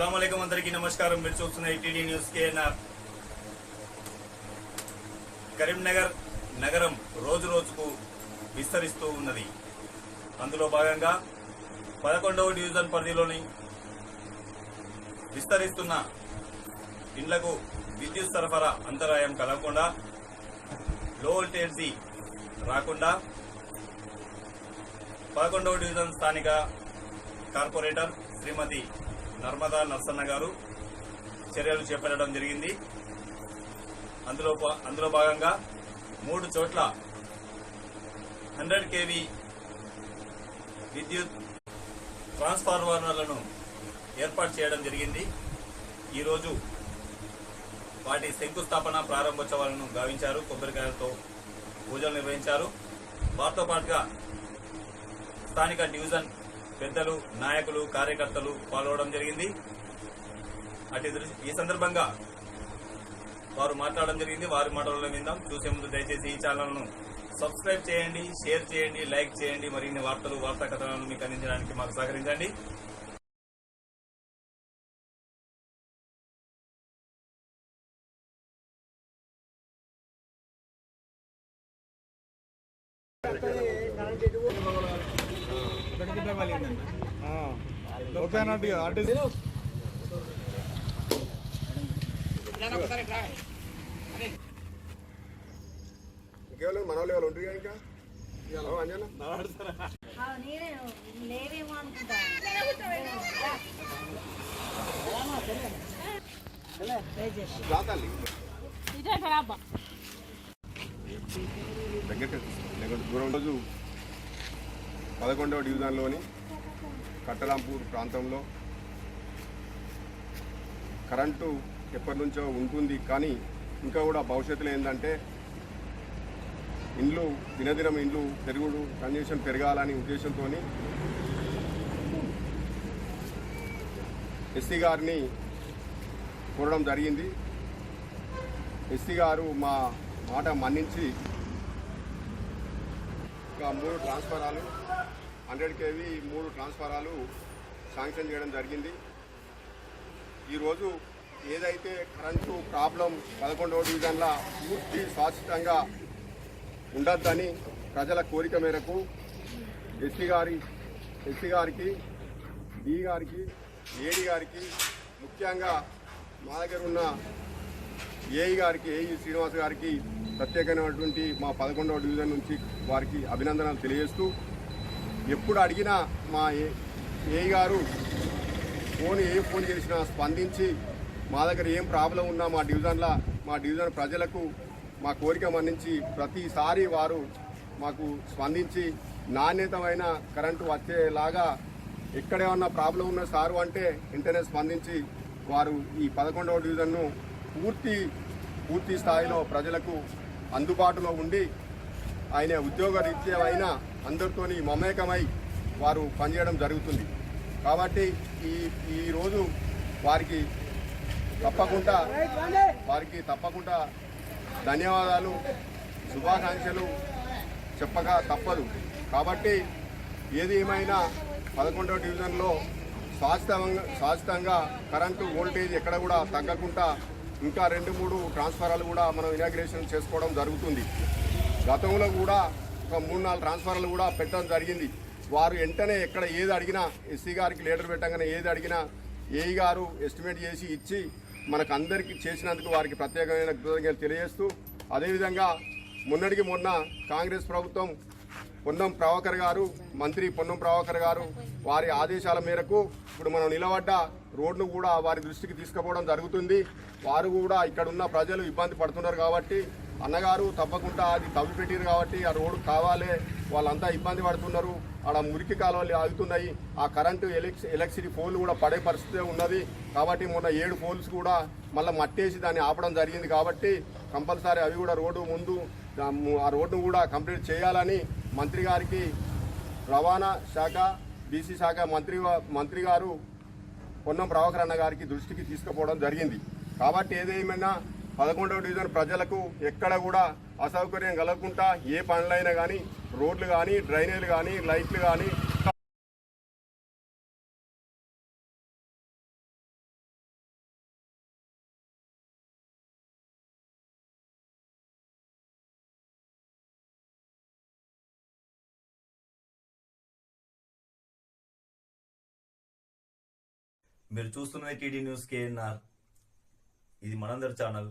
నమస్కారం. మీరు చూస్తున్న ఈటీడీ న్యూస్ కేఎన్ఆర్. కరీంనగర్ నగరం రోజు రోజుకు విస్తరిస్తూ ఉన్నది. అందులో భాగంగా పదకొండవ డివిజన్ పరిధిలోని విస్తరిస్తున్న ఇండ్లకు విద్యుత్ సరఫరా అంతరాయం కలగకుండా లో వోల్టేజీ రాకుండా పదకొండవ డివిజన్ స్థానిక కార్పొరేటర్ శ్రీమతి నర్మదా నర్సన్న గారు చర్యలు చేపట్టడం జరిగింది. అందులో అందులో భాగంగా మూడు చోట్ల హండ్రెడ్ కేవీ విద్యుత్ ట్రాన్స్ఫార్మర్లను ఏర్పాటు చేయడం జరిగింది. ఈరోజు వాటి శంకుస్థాపన ప్రారంభోత్సవాలను గావించారు. కొబ్బరికాయలతో పూజలు నిర్వహించారు. వారితో పాటుగా స్థానిక డివిజన్ పెద్దలు నాయకులు కార్యకర్తలు పాల్గొనడం జరిగింది. అటు ఈ సందర్భంగా వారు మాట్లాడడం జరిగింది. వారి మాటలలో విందాం. చూసే ముందు దయచేసి ఈ ఛానల్ను సబ్స్క్రైబ్ చేయండి షేర్ చేయండి లైక్ చేయండి. మరిన్ని వార్తలు వార్తా కథనాలను మీకు అందించడానికి మాకు సహకరించండి. ఓకే అన్నట్టు ఆర్టిస్ట్ ఇంకేవాళ్ళు మన వాళ్ళు ఎవరు ఉంటారు ఇంకా లేవేమో అనుకుంటా లేకుంటే దూరం రోజు పదకొండవ డివిజన్లోని కట్టలాంపూర్ ప్రాంతంలో కరెంటు ఎప్పటి నుంచో ఉంటుంది కానీ ఇంకా కూడా భవిష్యత్తులో ఏంటంటే ఇండ్లు దినదినం ఇండ్లు పెరుగుడు కండిషన్ పెరగాలని ఉద్దేశంతో ఎస్సీ గారిని కోరడం జరిగింది. ఎస్సీ గారు మా మాట మన్నించి ఒక మూడు ట్రాన్స్ఫరాలు హండ్రెడ్ కేవీ మూడు ట్రాన్స్ఫారాలు శాంక్షన్ చేయడం జరిగింది. ఈరోజు ఏదైతే కరెంటు ప్రాబ్లం పదకొండవ డివిజన్ల పూర్తి శాశ్వతంగా ఉండొద్దని ప్రజల కోరిక మేరకు ఎస్సీ గారి ఎస్సీ గారికి డి గారికి ఏడి గారికి ముఖ్యంగా మా దగ్గర ఉన్న ఏఈ గారికి ఏఈ శ్రీనివాస్ గారికి ప్రత్యేకమైనటువంటి మా పదకొండవ డివిజన్ నుంచి వారికి అభినందనలు తెలియజేస్తూ ఎప్పుడు అడిగినా మా ఏ- గారు ఫోన్ ఏ ఫోన్ చేసినా స్పందించి మా దగ్గర ఏం ప్రాబ్లం ఉన్నా మా డివిజన్లో మా డివిజన్ ప్రజలకు మా కోరిక మన్నించి ప్రతిసారి వారు మాకు స్పందించి నాణ్యతమైన కరెంటు వచ్చేలాగా ఎక్కడేమన్నా ప్రాబ్లం ఉన్న సారు అంటే వెంటనే స్పందించి వారు ఈ పదకొండవ డివిజన్ను పూర్తి పూర్తి స్థాయిలో ప్రజలకు అందుబాటులో ఉండి ఆయన ఉద్యోగ రీత్యా అయినా అందరితోని మమేకమై వారు పనిచేయడం జరుగుతుంది. కాబట్టి ఈ ఈరోజు వారికి తప్పకుండా వారికి తప్పకుండా ధన్యవాదాలు శుభాకాంక్షలు చెప్పక తప్పదు. కాబట్టి ఏది ఏమైనా పదకొండవ డివిజన్లో శాశ్వతంగా శాశ్వతంగా కరెంటు వోల్టేజ్ ఎక్కడ కూడా తగ్గకుండా ఇంకా రెండు మూడు ట్రాన్స్ఫారాలు కూడా మనం ఇనాగ్రేషన్ చేసుకోవడం జరుగుతుంది. గతంలో కూడా ఒక మూడు నాలుగు ట్రాన్స్ఫార్మర్లు కూడా పెట్టడం జరిగింది. వారు వెంటనే ఎక్కడ ఏది అడిగినా ఎస్సీ గారికి లీడర్ పెట్టగానే ఏది అడిగినా ఏఈ గారు ఎస్టిమేట్ చేసి ఇచ్చి మనకు అందరికీ చేసినందుకు వారికి ప్రత్యేకమైన కృతజ్ఞతలు తెలియజేస్తూ అదేవిధంగా మొన్నటికి మొన్న కాంగ్రెస్ ప్రభుత్వం పొన్నం ప్రభాకర్ గారు మంత్రి పొన్నం ప్రభాకర్ గారు వారి ఆదేశాల మేరకు ఇప్పుడు మనం నిలబడ్డ రోడ్ను కూడా వారి దృష్టికి తీసుకుపోవడం జరుగుతుంది. వారు కూడా ఇక్కడ ఉన్న ప్రజలు ఇబ్బంది పడుతున్నారు కాబట్టి అన్నగారు తప్పకుండా అది తవ్వి పెట్టారు కాబట్టి ఆ రోడ్డు కావాలి వాళ్ళంతా ఇబ్బంది పడుతున్నారు. ఆడ మురికి కాలువలు ఆగుతున్నాయి. ఆ కరెంటు ఎలక్స్ ఎలక్ట్రిసిటీ పోల్ కూడా పడే పరిస్థితి ఉన్నది. కాబట్టి మొన్న ఏడు పోల్స్ కూడా మళ్ళీ మట్టేసి దాన్ని ఆపడం జరిగింది కాబట్టి కంపల్సరీ అవి కూడా రోడ్డు ముందు ఆ రోడ్డును కూడా కంప్లీట్ చేయాలని మంత్రి గారికి రవాణా శాఖ బీసీ శాఖ మంత్రి మంత్రి గారు పొన్నం ప్రభాకర్ అన్న గారికి దృష్టికి తీసుకుపోవడం జరిగింది. కాబట్టి ఏదేమైనా పదకొండవ డివిజన్ ప్రజలకు ఎక్కడ కూడా అసౌకర్యం కలగకుండా ఏ పనులైనా కానీ రోడ్లు కానీ డ్రైనేజ్లు కానీ లైట్లు కానీ మీరు చూస్తున్నది టీడీ న్యూస్ కేఎన్ఆర్. ఇది మనందరి ఛానల్.